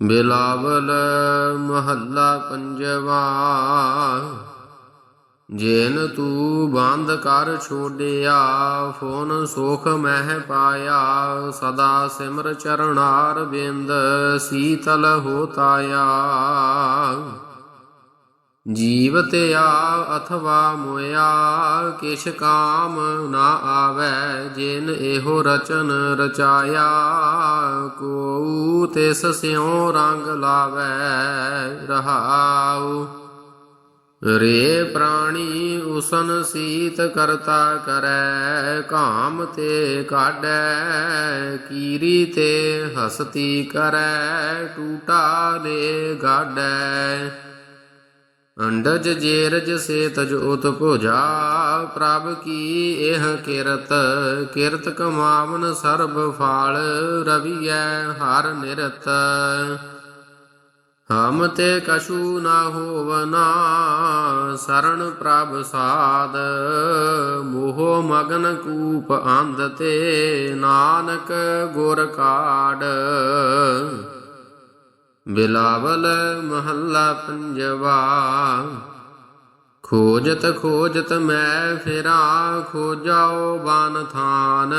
ਬਿਲਾਵਲ ਮਹੱਲਾ ਪੰਜਵਾ, ਜੇਨ ਤੂੰ ਬੰਦ ਕਰ ਛੋੜਿਆ ਫੋਨ ਸੁਖ ਮਹਿ ਪਾਇਆ, ਸਦਾ ਸਿਮਰ ਚਰਨਾਰ ਬਿੰਦ ਸੀਤਲ ਹੋਤਾਇਆ ਜੀਵਤਿਆ ਅਥਵਾ ਮੋਇਆ, ਕਿਛ ਕਾਮ ਨਾ ਆਵੈ, ਜਿਨ ਇਹੋ ਰਚਨ ਰਚਾਇਆ ਕੋ ਤਿਸ ਸਿਉ ਰੰਗ ਲਾਵੈ, ਰਹਾਉ। ਰੇ ਪ੍ਰਾਣੀ ਉਸਨ ਸੀਤ ਕਰਤਾ ਕਰੈ ਕਾਮ ਤੇ ਕਾਢੈ, ਕੀਰੀ ਤੇ ਹਸਤੀ ਕਰੈ, ਟੂਟਾ ਲੇ ਗਾਢੈ। ਅੰਡਜ ਜੇਰਜ ਸੇ ਤਜ ਉਤ ਭੁਜਾ, ਪ੍ਰਭ ਕੀ ਇਹ ਕਿਰਤ? ਕਿਰਤ ਕਮਾਵਨ ਸਰਬ ਫਾਲ, ਰਵੀਐ ਹਰ ਨਿਰਤ। ਹਮ ਤੇ ਕਛੂ ਨਾ ਹੋਵਨਾ ਸਰਣ ਪ੍ਰਭ ਸਾਦ। ਮੋਹ ਮਗਨ ਕੂਪ ਅੰਧ ਤੇ, ਨਾਨਕ ਗੁਰ ਕਾੜ ਬਿਲਾਵਲ ਮਹੱਲਾ ਪੰਜਵਾ। ਖੋਜਤ ਖੋਜਤ ਮੈਂ ਫਿਰਾਂ, ਖੋਜਾਓ ਬਾਨ ਥਾਨ।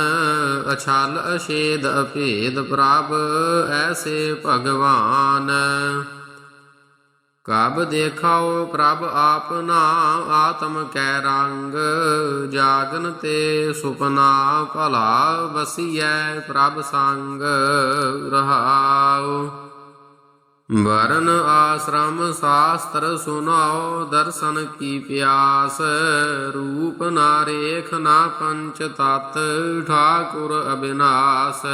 ਅਛਲ ਅਛੇਦ ਅਭੇਦ ਪ੍ਰਭ, ਐਸੇ ਭਗਵਾਨ। ਕਬ ਦੇਖਾਓ ਪ੍ਰਭ ਆਪਨਾ ਆਤਮ ਕੈ ਰੰਗ। ਜਾਗਨ ਤੇ ਸੁਪਨਾ ਭਲਾ ਵਸੀਐ ਪ੍ਰਭ ਸੰਗ। ਰਹਾਓ ਵਰਨ ਆਸ਼ਰਮ ਸ਼ਾਸਤਰ ਸੁਨਾਓ ਦਰਸ਼ਨ ਕੀ ਪਿਆਸ? ਰੂਪ ਨਾ ਰੇਖ, ਨਾ ਪੰਚ ਤਤ, ਠਾਕੁਰ ਅਬਿਨਾਸ਼।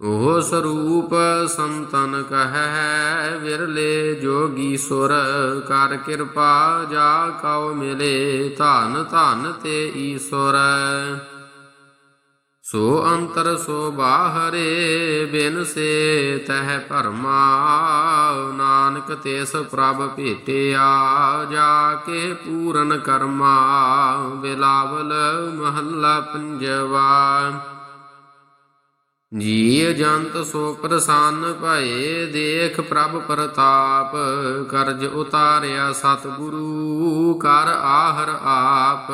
ਉਹ ਸਰੂਪ ਸੰਤਨ ਕਹੈ, ਵਿਰਲੇ ਜੋਗੀ ਸੁਰ, ਕਰ ਕਿਰਪਾ ਜਾ ਕਉ ਮਿਲੇ, ਧਨ ਧਨ ਤੇ ਈਸ਼ਵਰ। ਸੋ ਅੰਤਰ ਸੋ ਬਾਹਰੇ ਬਿਨ ਸੇ ਤਹਿ ਭਰਮਾ, ਨਾਨਕ ਤੇਸ ਪ੍ਰਭ ਭੇਟਿਆ ਜਾ ਕੇ ਪੂਰਨ ਕਰਮਾ, ਬਿਲਾਵਲ ਮਹੱਲਾ ਪੰਜਵਾ। ਜੀ ਜੰਤ ਸੋ ਪ੍ਰਸੰਨ ਭਏ, ਦੇਖ ਪ੍ਰਭ ਪ੍ਰਤਾਪ, ਕਰਜ ਉਤਾਰਿਆ ਸਤਿਗੁਰੂ, ਕਰ ਆਹਰ ਆਪ।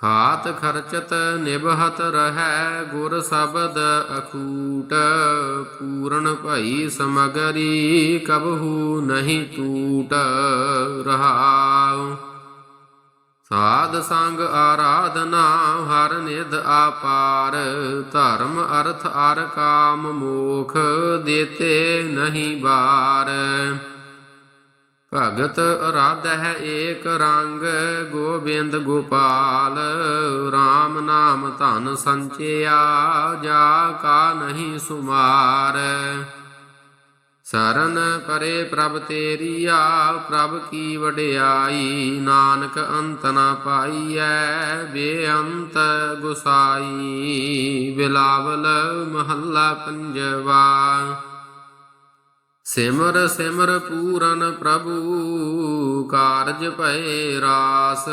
ਖਾਤ ਖਰਚਤ ਨਿਭਹਤ ਰਹੈ ਗੁਰ ਸ਼ਬਦ ਅਖੂਟ, ਪੂਰਨ ਭਈ ਸਮਗਰੀ ਕਬਹੂ ਨਹੀਂ ਟੂਟ, ਰਹਾਉ। ਸਾਧ ਸੰਗ ਆਰਾਧਨਾ, ਹਰ ਨਿਧ ਆਪਾਰ, ਧਰਮ ਅਰਥ ਅਰ ਕਾਮ ਮੋਖ, ਦੇਤੇ ਨਹੀਂ ਬਾਰ। ਭਗਤ ਅਰਾਧਹਿ ਏਕ ਰੰਗ, ਗੋਬਿੰਦ ਗੋਪਾਲ। RAM ਨਾਮ ਧਨ ਸੰਚਿਆ, ਜਾ ਕਾ ਨਹੀਂ ਸੁਮਾਰ। ਸਰਨ ਪਰੇ ਪ੍ਰਭ ਤੇਰੀਆ, ਪ੍ਰਭ ਕੀ ਵਡਿਆਈ। ਨਾਨਕ ਅੰਤ ਨਾ ਪਾਈਐ, ਬੇਅੰਤ ਗੁਸਾਈ। ਬਿਲਾਵਲ ਮਹੱਲਾ ਪੰਜਵਾ। ਸਿਮਰ ਸਿਮਰ ਪੂਰਨ ਪ੍ਰਭੂ, ਕਾਰਜ ਭਏ ਰਾਸ।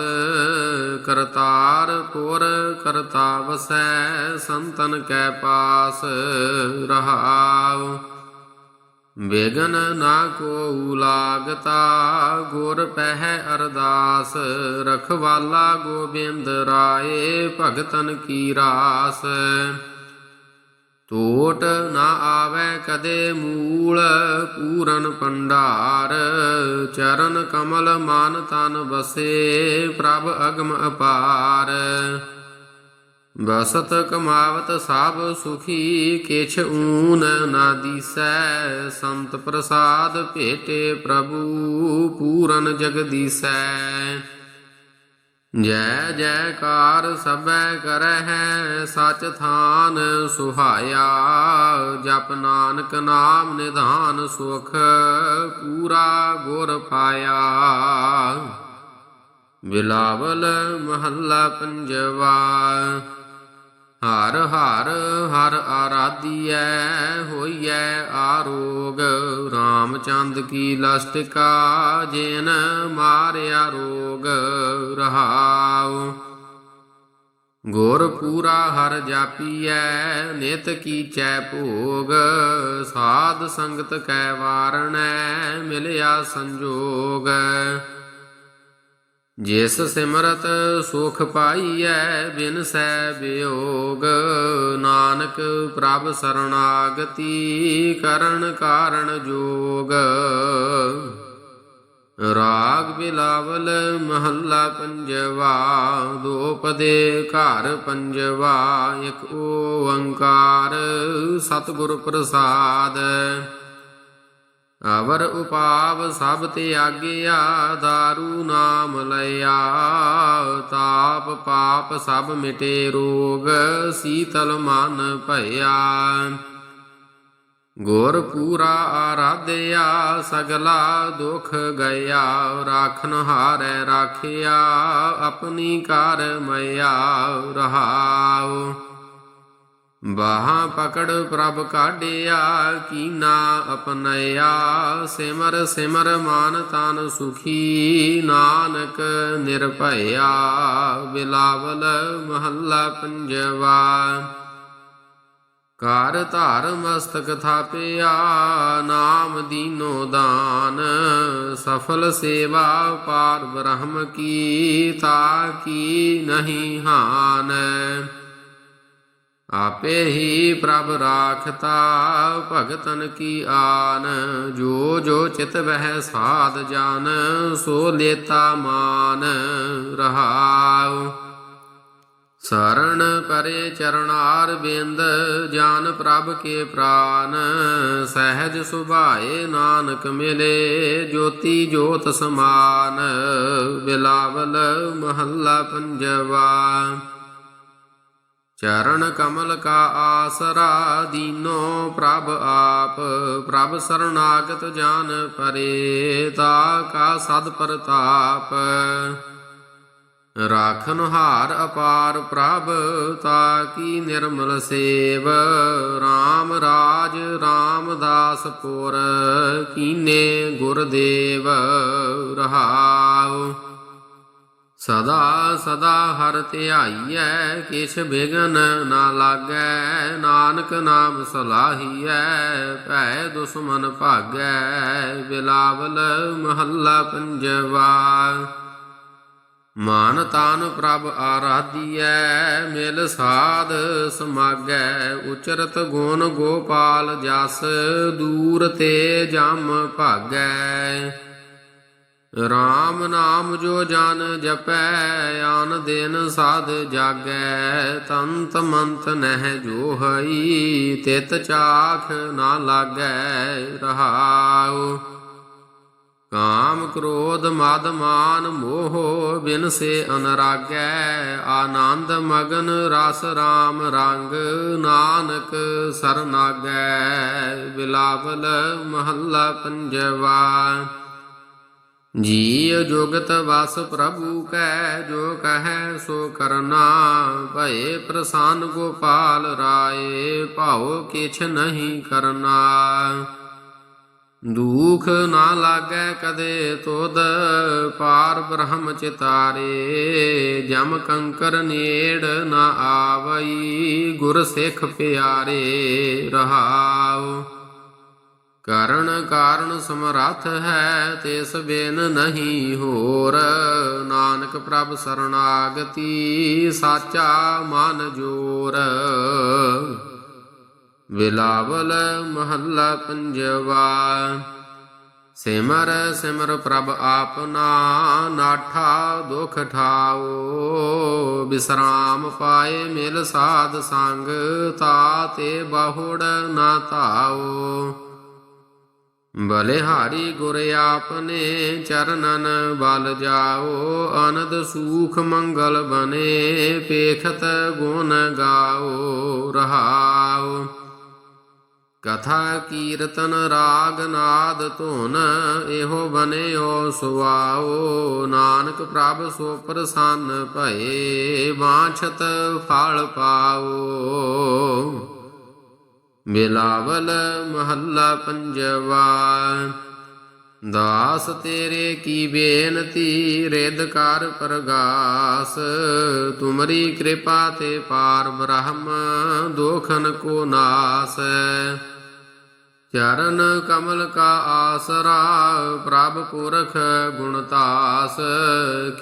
ਕਰਤਾਰ ਪੁਰ ਕਰਤਾ ਵਸੈ ਸੰਤਨ ਕੈ ਪਾਸ ਰਹਾਉ। ਬੇਗਨ ਨਾ ਕੋ ਲਾਗਤਾ, ਗੁਰ ਪਹਿ ਅਰਦਾਸ। ਰਖਵਾਲਾ ਗੋਬਿੰਦ ਰਾਏ, ਭਗਤਨ ਕੀ ਰਾਸ। ਟੋਟ ਨਾ ਆਵੇ ਕਦੇ ਮੂਲ, ਪੂਰਨ ਪੰਡਾਰ ਚਰਨ ਕਮਲ ਮਨ ਤਨ ਬਸੇ ਪ੍ਰਭ ਅਗਮ ਅਪਾਰ। ਬਸਤ ਕਮਾਵਤ ਸਭ ਸੁਖੀ, ਕਿਛ ਊਨ ਨਾ ਦੀਸੈ। ਸੰਤ ਪ੍ਰਸਾਦ ਭੇਟੇ ਪ੍ਰਭੂ, ਪੂਰਨ ਜਗਦੀਸੈ ਜੈ ਜੈਕਾਰ ਸਭੈ ਕਰਹਿ ਸਚ ਥਾਨ ਸੁਹਾਇਆ, ਜਪ ਨਾਨਕ ਨਾਮ ਨਿਧਾਨ ਸੁਖ ਪੂਰਾ ਗੁਰ ਪਾਇਆ। ਬਿਲਾਵਲ ਮਹੱਲਾ ਪੰਜਵਾ ਹਰ ਹਰ ਹਰ ਆਰਾਧੀਐ, ਹੋਈਐ ਆਰੋਗ। ਰਾਮਚੰਦ ਕੀ ਲਸਟਿਕਾ ਜਿਨ ਮਾਰਿਆ ਰੋਗ। ਰਹਾਉ। ਗੁਰ ਪੂਰਾ ਹਰ ਜਾਪੀਐ, ਨਿਤ ਕੀਚੈ ਭੋਗ। ਸਾਧ ਸੰਗਤ ਕੈ ਵਾਰਣੈ, ਮਿਲਿਆ ਸੰਜੋਗ। ਜਿਸ ਸਿਮਰਤ ਸੁਖ ਪਾਈਐ, ਬਿਨ ਸੈ ਬਿਯੋਗ ਨਾਨਕ ਪ੍ਰਭ ਸਰਣਾਗਤੀ ਕਰਨ ਕਾਰਣ ਜੋਗ। ਰਾਗ ਬਿਲਾਵਲ ਮਹੱਲਾ ਪੰਜਵਾ ਦੋ ਪਦੇ ਘਰ ਪੰਜਵਾ, ਇੱਕ ਓੰਕਾਰ ਸਤਿਗੁਰ ਪ੍ਰਸਾਦ। ਅਵਰ ਉਪਾਵ ਸਭ ਤੇ ਆਗਿਆ दारू ਨਾਮ ਲਿਆ ਤਾਪ ਪਾਪ ਸਭ ਮਿਟੇ ਰੋਗ, ਸੀਤਲ ਮਨ ਭਇਆ। ਗੁਰ ਪੂਰਾ ਆਰਾਧਿਆ, ਸਗਲਾ ਦੁਖ ਗਿਆ ਰਾਖਨ ਹਾਰੈ ਰਾਖਿਆ, ਆਪਣੀ ਕਾਰ ਮਇਆ ਰਹਾਉ। ਬਾਹਾਂ ਪਕੜ ਪ੍ਰਭ ਕਾਢਿਆ, ਕੀਨਾ ਅਪਨਇਆ ਸਿਮਰ ਸਿਮਰ ਮਾਨ ਤਨ ਸੁਖੀ, ਨਾਨਕ ਨਿਰਭਇਆ, ਬਿਲਾਵਲ ਮਹੱਲਾ ਪੰਜਵਾ। ਕਾਰ ਧਾਰ ਮਸਤਕ ਥਾਪਿਆ, ਨਾਮ ਦੀਨੋ ਦਾਨ, ਸਫਲ ਸੇਵਾ ਪਾਰ ਬ੍ਰਹਮ ਕੀ, ਤਾ ਕੀ ਨਹੀਂ ਹਾਨ। ਆਪੇ ਹੀ ਪ੍ਰਭ ਰਾਖਤਾ, ਭਗਤਨ ਕੀ ਆਨ? ਜੋ ਜੋ ਚਿਤ ਵਹਿ ਸਾਧ ਜਾਨ, ਸੋ ਲੇਤਾ ਮਾਨ ਰਹਾਉ। ਸਰਣ ਪਰੇ ਚਰਨਾਰ ਬਿੰਦ, ਜਾਨ ਪ੍ਰਭ ਕੇ ਪ੍ਰਾਨ। ਸਹਿਜ ਸੁਭਾਏ ਨਾਨਕ ਮਿਲੇ, ਜੋਤੀ ਜੋਤ ਸਮਾਨ। ਬਿਲਾਵਲ ਮਹੱਲਾ ਪੰਜਵਾ। ਚਰਨ ਕਮਲ ਕਾ ਆਸਰਾ ਦੀਨੋ ਪ੍ਰਭ ਆਪ, ਪ੍ਰਭ ਸ਼ਰਨਾਗਤ ਜਾਨ ਪਰੇ ਤਾ ਕਾ ਸਦ ਪ੍ਰਤਾਪ। ਰਾਖਨ ਹਾਰ ਅਪਾਰ ਪ੍ਰਭ ਤਾ ਕੀ ਨਿਰਮਲ ਸੇਵ RAM ਰਾਜ ਰਾਮਦਾਸਪੁਰ ਕੀਨੇ ਗੁਰਦੇਵ ਰਹਾਉ। ਸਦਾ ਸਦਾ ਹਰ ਧਿਆਈਐ, ਕਿਛ ਬਿਗਨ ਨਾ ਲਾਗੈ, ਨਾਨਕ ਨਾਮ ਸਲਾਹੀਐ, ਭੈ ਦੁਸ਼ਮਨ ਭਾਗੈ, ਬਿਲਾਵਲ ਮਹੱਲਾ ਪੰਜਵਾ। ਮਾਨ ਤਾਨ ਪ੍ਰਭ ਆਰਾਧੀਐ, ਮਿਲ ਸਾਧ ਸਮਾਗੈ, ਉਚਰਤ ਗੁਣ ਗੋਪਾਲ ਜਸ, ਦੂਰ ਤੇ ਜਮ ਭਾਗੈ। RAM ਨਾਮ ਜੋ ਜਨ ਜਪੈ, ਆਨ ਦਿਨ ਸਾਧ ਜਾਗੈ, ਤੰਤ ਮੰਤ ਨਹਿ ਜੋ ਹਈ ਤਿਤ ਚਾਖ ਨਾ ਲਾਗੈ ਰਹਾਉ। ਕਾਮ ਕ੍ਰੋਧ ਮਦ ਮਾਨ ਮੋਹ, ਬਿਨ ਸੇ ਅਨਰਾਗੈ, ਆਨੰਦ ਮਗਨ ਰਸ ਰਾਮ ਰੰਗ, ਨਾਨਕ ਸਰਨਾਗੈ, ਬਿਲਾਵਲ ਮਹੱਲਾ ਪੰਜਵਾ। ਜੀਵ ਜੁਗਤ ਵਸ ਪ੍ਰਭੂ ਕੈ ਜੋ ਕਹੈ ਸੋ ਕਰਨਾ, ਭਏ ਪ੍ਰਸੰਨ ਗੋਪਾਲ ਰਾਏ, ਭਾਉ ਕਿਛ ਨਹੀਂ ਕਰਨਾ। ਦੁਖ ਨਾ ਲਾਗੈ ਕਦੇ ਤੋਦ ਪਾਰ ਬ੍ਰਹਮ ਚਿਤਾਰੇ, ਜਮ ਕੰਕਰ ਨੇੜ ਨਾ ਆਵਈ, ਗੁਰ ਸਿੱਖ ਪਿਆਰੇ ਰਹਾਉ। ਕਰਨ ਕਾਰਨ ਸਮਰੱਥ ਹੈ ਤਿਸ ਬਿਨ ਨਹੀਂ ਹੋਰ। ਨਾਨਕ ਪ੍ਰਭ ਸਰਣਾਗਤੀ ਸਾਚਾ ਮਨ ਜੋਰ। ਬਿਲਾਵਲ ਮਹੱਲਾ ਪੰਜਵਾ, ਸਿਮਰ ਸਿਮਰ ਪ੍ਰਭ ਆਪਨਾ ਨਾਠਾ ਦੁਖ ਠਾਓ ਬਿਸਰਾਮ ਪਾਏ ਮਿਲ ਸਾਧ ਸੰਗ, ਤਾ ਤੇ ਬਾਹੁੜ ਨਾ ਧਾਓ ਬਲਿਹਾਰੀ ਗੁਰ ਆਪਨੇ ਚਰਨਨ ਬਲ ਜਾਓ, ਅਨੰਦ ਸੂਖ ਮੰਗਲ ਬਨੇ, ਪੇਖਤ ਗੁਣ ਗਾਓ, ਰਹਾਓ। ਕਥਾ ਕੀਰਤਨ ਰਾਗ ਨਾਦ ਧੁਨ, ਇਹੋ ਬਨਿਓ ਸੁਆਓ। ਨਾਨਕ ਪ੍ਰਭ ਸੋ ਪ੍ਰਸੰਨ ਭਏ ਬਾਛਤ ਫਲ ਪਾਓ। ਬਿਲਾਵਲ ਮਹੱਲਾ ਪੰਜਵਾ। ਦਾਸ ਤੇਰੇ ਕੀ ਬੇਨਤੀ ਰਿਦ ਕਰ ਪ੍ਰਗਾਸ। ਤੁਮਰੀ ਕਿਰਪਾ ਤੇ ਪਾਰ ਬ੍ਰਹਮ, ਦੋਖਨ ਕੋ ਨਾਸ। ਚਰਨ ਕਮਲ ਕਾ ਆਸਰਾ, ਪ੍ਰਭ ਪੁਰਖ ਗੁਣਤਾਸ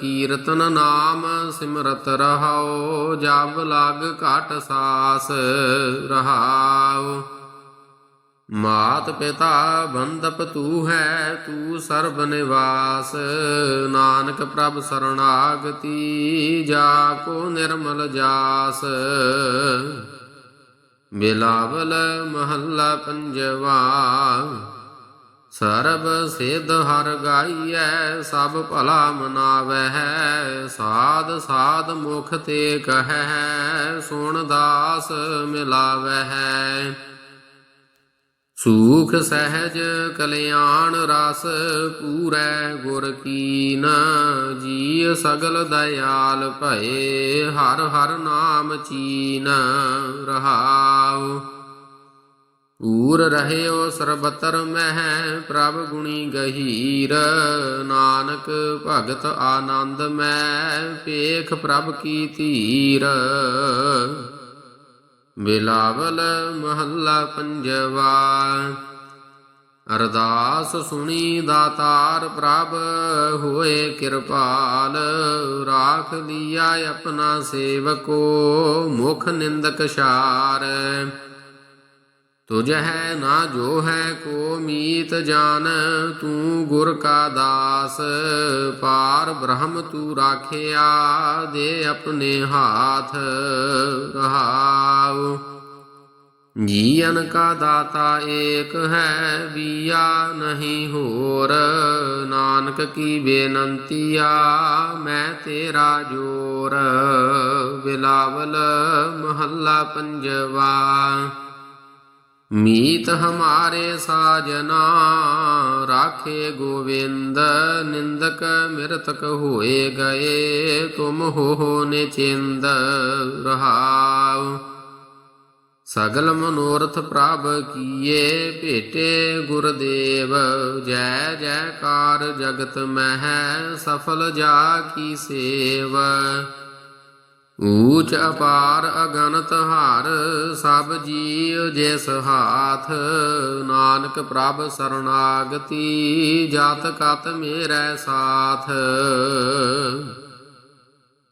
ਕੀਰਤਨ ਨਾਮ ਸਿਮਰਤ ਰਹਾਓ ਜਬ ਲਗ ਘਟ ਸਾਸ ਰਹਾਓ ਮਾਤ ਪਿਤਾ ਬੰਦਪ ਤੂ ਹੈ, ਤੂ ਸਰਬ ਨਿਵਾਸ। ਨਾਨਕ ਪ੍ਰਭ ਸਰਣਾਗਤੀ, ਜਾ ਕੋ ਨਿਰਮਲ ਜਾਸ। ਬਿਲਾਵਲ ਮਹੱਲਾ ਪੰਜਵਾ। ਸਰਬ ਸਿਧ ਹਰ ਗਾਈਐ, ਸਭ ਭਲਾ ਮਨਾਵਹਿ ਸਾਧ ਸਾਧ ਮੁਖ ਤੇ ਕਹੈ, ਸੁਣ ਦਾਸ ਹੈ ਸੂਖ ਸਹਿਜ ਕਲਿਆਣ ਰਸ ਪੂਰੈ ਗੁਰ ਕੀਨ ਜੀ ਸਗਲ ਦਇਆਲ ਭਏ, ਹਰ ਹਰ ਨਾਮ ਚੀਨ ਰਹਾਉ। ਪੂਰ ਰਹਿਓ ਸਰਬਤਰ ਮਹਿ, ਪ੍ਰਭ ਗੁਣੀ ਗਹੀਰ, ਨਾਨਕ ਭਗਤ ਆਨੰਦ ਮੈਂ ਪੇਖ ਪ੍ਰਭ ਕੀ ਧੀਰ। ਬਿਲਾਵਲ ਮਹੱਲਾ ਪੰਜਵਾ। ਅਰਦਾਸ ਸੁਣੀ ਦਾਤਾਰ ਪ੍ਰਭ, ਹੋਏ ਕਿਰਪਾਲ, ਰਾਖ ਲਿਆ ਆਪਣਾ ਸੇਵਕੋ, ਮੁਖ ਨਿੰਦਕ ਛਾਰ। ਤੁਝ ਹੈ ਨਾ ਜੋ ਹੈ ਕੋ ਮੀਤ ਜਾਣ ਤੂੰ ਗੁਰ ਕਾ ਦਾਸ। ਪਾਰ ਬ੍ਰਹਮ ਤੂੰ ਰਾਖਿਆ, ਦੇ ਆਪਣੇ ਹਾਥ ਰਹਾਉ। ਜੀਵਨ ਕਾ ਦਾਤਾ ਏਕ ਹੈ, ਬੀਆ ਨਹੀਂ ਹੋਰ। ਨਾਨਕ ਕੀ ਬੇਨੰਤੀਆ ਮੈਂ ਤੇਰਾ ਜੋਰ। ਬਿਲਾਵਲ ਮਹੱਲਾ ਪੰਜਵਾ। ਮੀਤ ਹਮਾਰੇ ਸਾਜਨਾ, ਰਾਖੇ ਗੋਵਿੰਦ, ਨਿੰਦਕ ਮਿਰਤਕ ਹੋਏ ਗਏ, ਤੁਮ ਹੋ ਨਿਚਿੰਦ ਰਹਾਉ। ਸਗਲ ਮਨੋਰਥ ਪ੍ਰਭ ਕੀਏ, ਭੇਟੇ ਗੁਰਦੇਵ, ਜੈ ਜੈਕਾਰ ਜਗਤ ਮਹਿ, ਸਫਲ ਜਾ ਕੀ ਸੇਵ। ਊਚ ਅਪਾਰ ਅਗਨਤ ਹਾਰ, ਸਭ ਜੀਵ ਜਿਸ ਹਾਥ, ਨਾਨਕ ਪ੍ਰਭ ਸਰਣਾਗਤੀ ਜਤ ਕਤ ਮੇਰੇ ਸਾਥ।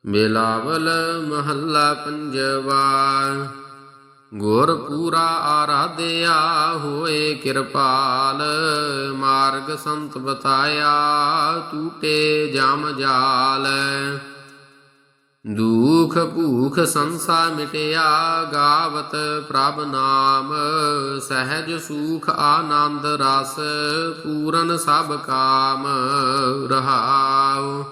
ਬਿਲਾਵਲ ਮਹੱਲਾ ਪੰਜਵਾ ਗੁਰ ਪੂਰਾ ਆਰਾਧਿਆ ਹੋਏ ਕਿਰਪਾਲ, ਮਾਰਗ ਸੰਤ ਬਤਾਇਆ, ਟੂਟੇ ਜਮ ਜਾਲ। ਦੁਖ ਭੂਖ ਸੰਸਾ ਮਿਟਿਆ ਗਾਵਤ ਪ੍ਰਭ ਨਾਮ, ਸਹਿਜ ਸੂਖ ਆਨੰਦ ਰਸ ਪੂਰਨ ਸਭ ਕਾਮ ਰਹਾਉ।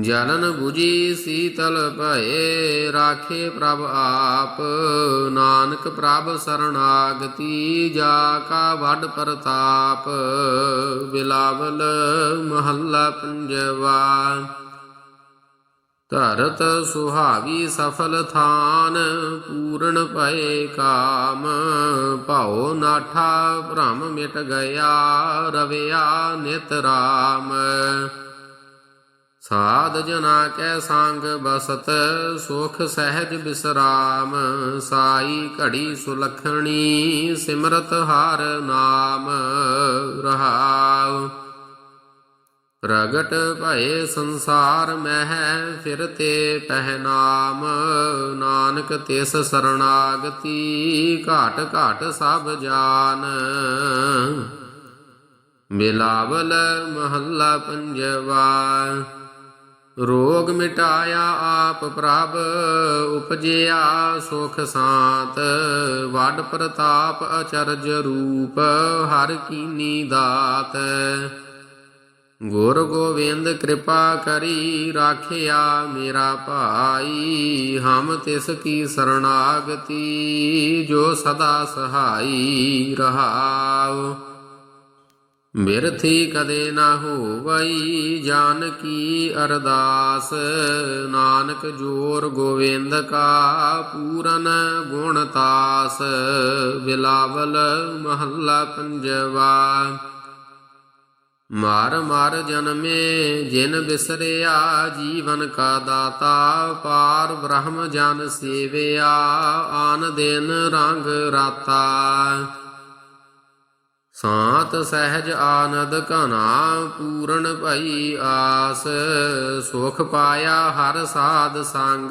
ਜਲਨ 부ਜੀ ਸੀਤਲ ਭਏ, ਰਾਖੇ ਪ੍ਰਭ ਆਪ, ਨਾਨਕ ਪ੍ਰਭ ਸਰਣਾਗਤੀ ਜਾ ਕਾ ਵੱਡ ਪ੍ਰਤਾਪ, ਬਿਲਾਵਲ ਮਹੱਲਾ ਪੰਜਵਾ। ਧਰਤ ਸੁਹਾਵੀ ਸਫਲ ਥਾਨ, ਪੂਰਨ ਭਏ ਕਾਮ। ਭਾਉ ਨਾਠਾ ਭ੍ਰਮ ਮਿਟ ਗਿਆ, ਰਵਿਆ ਨਿਤ ਰਾਮ। ਸਾਧ ਜਨਾ ਕੈ ਸੰਗ ਬਸਤ, ਸੁਖ ਸਹਿਜ ਬਿਸਰਾਮ। ਸਾਈ ਘੜੀ ਸੁਲਖਣੀ, ਸਿਮਰਤ ਹਾਰ ਨਾਮ। ਰਹਾਉ ਪ੍ਰਗਟ ਭਏ ਸੰਸਾਰ ਮਹਿ ਫਿਰਤੇ ਪਹਿਨਾਮ ਨਾਨਕ ਤਿਸ ਸਰਣਾਗਤੀ, ਘਾਟ ਘਾਟ ਸਭ ਜਾਨ। ਬਿਲਾਵਲ ਮਹੱਲਾ ਪੰਜਵਾ, ਰੋਗ ਮਿਟਾਇਆ ਆਪ ਪ੍ਰਭ, ਉਪਜਿਆ ਸੁਖ ਸਾਤ। ਵੱਡ ਪ੍ਰਤਾਪ ਅਚਰਜ ਰੂਪ, ਹਰ ਕੀਨੀ ਦਾਤ। ਗੁਰ ਗੋਬਿੰਦ ਕਿਰਪਾ ਕਰੀ ਰਾਖਿਆ ਮੇਰਾ ਭਾਈ, ਹਮ ਤਿਸ ਕੀ ਸਰਣਾਗਤੀ, ਜੋ ਸਦਾ ਸਹਾਈ ਰਹਾਉ। ਬਿਰਥੀ ਕਦੇ ਨਾ ਹੋਵਈ ਜਾਨ ਕੀ ਅਰਦਾਸ, ਨਾਨਕ ਜੋਰ ਗੋਵਿੰਦ ਕਾ ਪੂਰਨ ਗੁਣ ਤਾਸ, ਬਿਲਾਵਲ ਮਹੱਲਾ ਪੰਜਵਾ। ਮਾਰ ਮਾਰ ਜਨਮੇ ਜਿਨ ਬਿਸਰਿਆ, ਜੀਵਨ ਕਾ ਦਾਤਾ, ਪਾਰ ਬ੍ਰਹਮ ਜਨ ਸੇਵਿਆ, ਆਨ ਦਿਨ ਰੰਗ ਰਾਤਾ। ਸਾਤ ਸਹਿਜ ਆਨੰਦ ਘਨਾ ਪੂਰਨ ਭਈ ਆਸ। ਸੁਖ ਪਾਇਆ ਹਰ ਸਾਧ ਸੰਗ,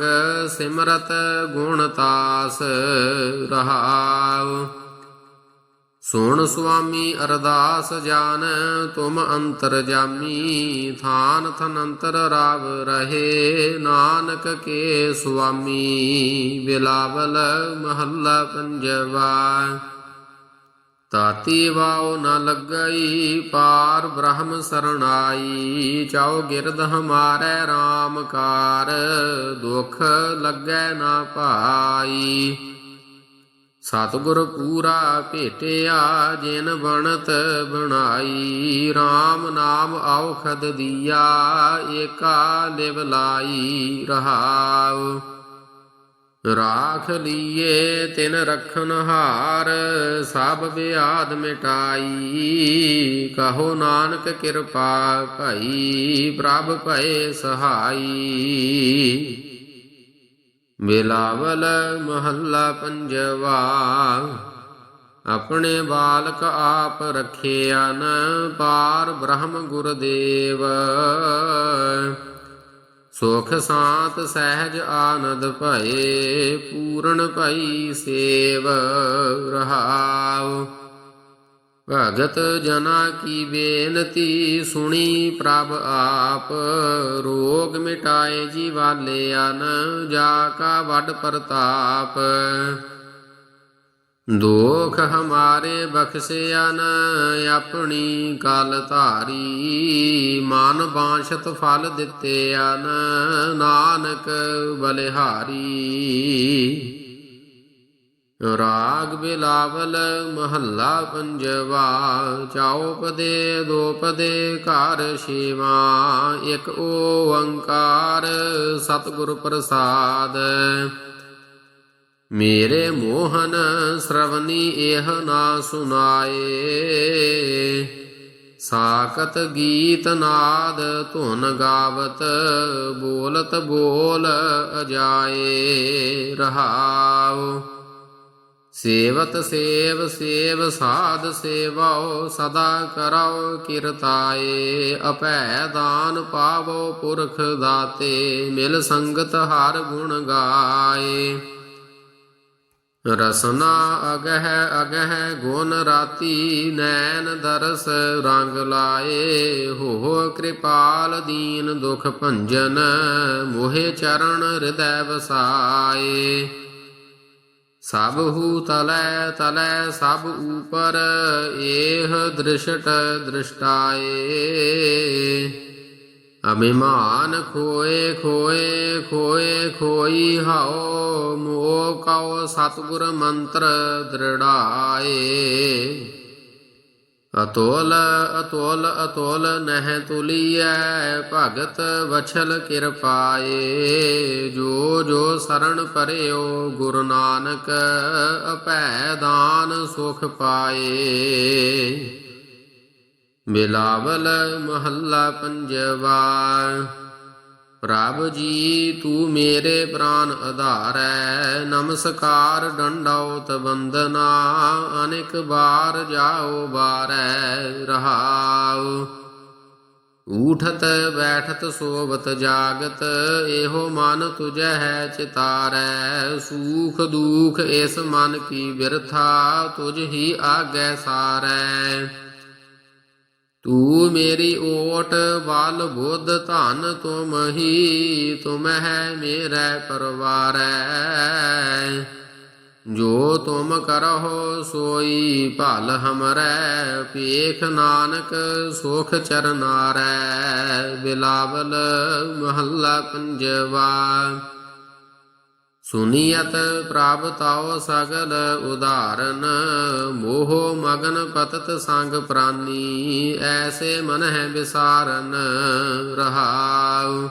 ਸਿਮਰਤ ਗੁਣ ਤਾਸ। ਰਹਾਉ। ਸੁਣ ਸੁਆਮੀ ਅਰਦਾਸ ਜਾਨ, ਤੁਮ ਅੰਤਰ ਜਾਮੀ, ਥਾਨ ਥਨੰਤਰ ਰਾਵ ਰਹੇ। ਨਾਨਕ ਕੇ ਸੁਆਮੀ, ਬਿਲਾਵਲ ਮਹੱਲਾ ਪੰਜਵਾ। ਤਾਤੀ ਵਾਉ ਨ ਲੱਗਈ, ਪਾਰ ਬ੍ਰਹਮ ਸਰਣਾਈ। ਚਾਉ ਗਿਰਦ ਹਮਾਰੇ RAM ਕਾਰ, ਦੁਖ ਲੱਗੈ ਨਾ ਭਾਈ ਸਤਿਗੁਰ ਪੂਰਾ ਭੇਟਿਆ ਜਿਨ ਬਣਤ ਬਣਾਈ RAM ਨਾਮ ਔਖਦ ਦੀਆ, ਏਕਾ ਲਿਵ ਲਾਈ ਰਹਾਉ। ਰਾਖ ਲੀਏ ਤਿਨ ਰਖਨ ਹਾਰ, ਸਭ ਬਿਆਦ ਮਿਟਾਈ। ਕਹੋ ਨਾਨਕ ਕਿਰਪਾ ਭਈ, ਪ੍ਰਭ ਭਏ ਸਹਾਈ। ਮਿਲਾਵਲ ਮਹੱਲਾ ਪੰਜਵਾ। ਆਪਣੇ ਬਾਲਕ ਆਪ ਰਖਿਆ ਨ ਪਾਰ ਬ੍ਰਹਮ ਗੁਰਦੇਵ। ਸੁਖ ਸਾਤ ਸਹਿਜ ਆਨੰਦ ਭਏ ਪੂਰਨ ਭਈ ਸੇਵ ਰਹਾਉ ਭਗਤ ਜਨਾ ਕੀ ਬੇਨਤੀ ਸੁਣੀ ਪ੍ਰਭ ਆਪ। ਰੋਗ ਮਿਟਾਏ ਜੀਵਾਲਿਆਨ, ਜਾ ਕਾ ਵੱਡ ਪ੍ਰਤਾਪ। ਦੋਖ ਹਮਾਰੇ ਬਖਸ਼ਿਆਨ, ਆਪਣੀ ਕਲ ਧਾਰੀ। ਮਨ ਬਾਂਸ਼ਤ ਫਲ ਦਿੱਤੇਆਨ ਨਾਨਕ ਬਲਿਹਾਰੀ। ਰਾਗ ਬਿਲਾਵਲ ਮਹੱਲਾ ਪੰਜਵਾ ਚਾਉ ਪਦੇ ਦੋ ਪਦੇ ਘਰ ਸ਼ਿਵਾ ਇਕ ਓੰਕਾਰ ਸਤਿਗੁਰ ਪ੍ਰਸਾਦ। ਮੇਰੇ ਮੋਹਨ ਸ਼ਰਵਨੀ ਇਹ ਨਾ ਸੁਨਾਏ ਸਾਕਤ ਗੀਤ ਨਾਦ ਧੁਨ ਗਾਵਤ, ਬੋਲਤ ਬੋਲ ਅਜਾਏ ਰਹਾਉ। ਸੇਵਤ ਸੇਵ ਸੇਵ ਸਾਧ ਸੇਵਾਓ ਸਦਾ ਕਰਉ ਕਿਰਤਾਏ। ਅਭੈ ਦਾਨ ਪਾਵੋ ਪੁਰਖ ਦਾਤੇ, ਮਿਲ ਸੰਗਤ ਹਰ ਗੁਣ ਗਾਏ। ਰਸਨਾ ਅਗਹ ਅਗਹ ਗੁਣ ਰਾਤੀ, ਨੈਣ ਦਰਸ ਰੰਗ ਲਾਏ। ਹੋ ਕਿਰਪਾਲ ਦੀਨ ਦੁਖ ਭੰਜਨ, ਮੋਹਿ ਚਰਨ ਹਿਰਦੈ ਵਸਾਏ। ਸਭ ਹੂ ਤਲੈ ਤਲੈ ਸਭ ਉਪਰ ਏਹ ਦ੍ਰਿਸ਼ਟ ਦ੍ਰਿਸ਼ਟਾਏ। ਅਭਿਮਾਨ ਖੋਏ ਖੋਏ ਖੋਏ ਖੋਈ ਹਉ, ਮੋਹ ਕਉ ਸਤਿਗੁਰ ਮੰਤਰ ਦ੍ਰਿੜਾਏ। ਅਤੋਲ ਅਤੋਲ ਅਤੋਲ ਨਹਿ ਤੁਲੀਐ, ਭਗਤ ਵਛਲ ਕਿਰਪਾਏ। ਜੋ ਜੋ ਸਰਣ ਪਰਿਓ ਗੁਰੂ ਨਾਨਕ ਅਪੈ ਦਾਨ ਸੁਖ ਪਾਏ। ਬਿਲਾਵਲ ਮਹੱਲਾ ਪੰਜਵਾ। ਪ੍ਰਭ ਜੀ, ਤੂੰ ਮੇਰੇ ਪ੍ਰਾਨ ਆਧਾਰੈ ਨਮਸਕਾਰ ਡੰਡਾਉਤ ਬੰਦਨਾ ਅਨੇਕ ਬਾਰ ਜਾਓ ਬਾਰੈ ਰਹਾਉ। ਊਠਤ ਬੈਠਤ ਸੋਵਤ ਜਾਗਤ, ਇਹੋ ਮਨ ਤੁਝੈ ਹੈ ਚਿਤਾਰੈ। ਸੂਖ ਦੂਖ ਇਸ ਮਨ ਕੀ ਬਿਰਥਾ, ਤੁਝ ਹੀ ਆਗੈ ਸਾਰੈ। ਤੂੰ ਮੇਰੀ ਓਟ ਬਲ ਬੁੱਧ ਧਨ ਤੁਮ ਹੀ ਤੁਮ ਹੈ ਮੇਰਾ ਪਰਵਾਰੈ। ਜੋ ਤੁਮ ਕਰਹੁ ਸੋਈ ਭਲ ਹਮਰੈ ਪੇਖ ਨਾਨਕ ਸੁਖ ਚਰਨਾਰੈ। ਬਿਲਾਵਲ ਮਹੱਲਾ ਪੰਜਵਾ। ਸੁਨੀਅਤ ਪ੍ਰਭ ਸਗਲ ਉਦਾਹਰਨ, ਮੋਹ ਮਗਨ ਪਤਤ ਸੰਗ ਪ੍ਰਾਨੀ, ਐਸੇ ਮਨ ਹੈ ਵਿਸਾਰਨ ਰਹਾਉ।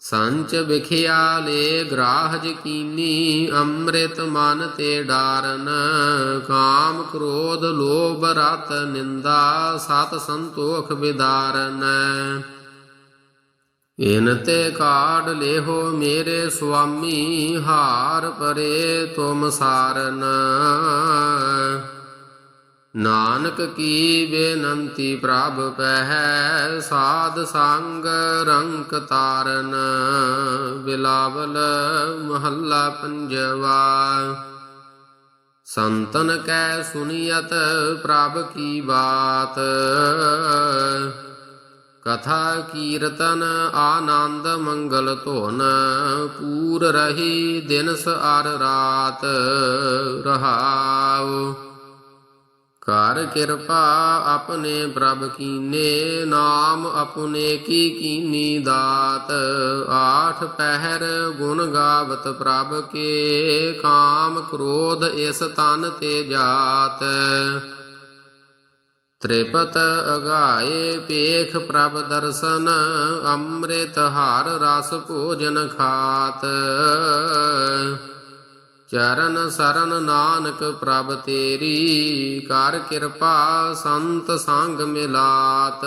ਸੰਚ ਵਿਖਿਆ ਲੈ ਗ੍ਰਾਹ ਜਕੀਨੀ ਅੰਮ੍ਰਿਤ ਮਨ ਤੇ ਡਾਰਨ, ਕਾਮ ਕ੍ਰੋਧ ਲੋਭ ਰਤ ਨਿੰਦਾ, ਸਤ ਸੰਤੋਖ ਵਿਦਾਰਨ। ਇਨ ਤੇ ਕਾਢ ਲੇਹੋ ਮੇਰੇ ਸੁਆਮੀ, ਹਾਰ ਪਰੇ ਤੁਮ ਸਾਰਨ। ਨਾਨਕ ਕੀ ਬੇਨੰਤੀ ਪ੍ਰਭ ਪਹਿ, ਸਾਧ ਸੰਗ ਰੰਕ ਤਾਰਨ। ਬਿਲਾਵਲ ਮਹੱਲਾ ਪੰਜਵਾ। ਸੰਤਨ ਕੈ ਸੁਨੀਅਤ ਪ੍ਰਭ ਕੀ ਬਾਤ। ਕਥਾ ਕੀਰਤਨ ਆਨੰਦ ਮੰਗਲ ਧੁਨ, ਪੂਰ ਰਹੀ ਦਿਨਸ ਅਰ ਰਾਤ ਰਹਾਉ। ਕਰ ਕਿਰਪਾ ਆਪਣੇ ਪ੍ਰਭ ਕੀਨੇ, ਨਾਮ ਆਪਣੇ ਕੀ ਕੀਨੀ ਦਾਤ। ਆਠ ਪਹਿਰ ਗੁਣ ਗਾਵਤ ਪ੍ਰਭ ਕੇ, ਕਾਮ ਕ੍ਰੋਧ ਇਸ ਤਨ ਤੇ ਜਾਤ। ਤ੍ਰਿਪਤ ਅਗਾਏ ਪੇਖ ਪ੍ਰਭ ਦਰਸ਼ਨ, ਅੰਮ੍ਰਿਤ ਹਾਰ ਰਸ ਭੋਜਨ ਖਾਤ। ਚਰਨ ਸਰਨ ਨਾਨਕ ਪ੍ਰਭ ਤੇਰੀ, ਕਰ ਕਿਰਪਾ ਸੰਤ ਸੰਗ ਮਿਲਾਤ।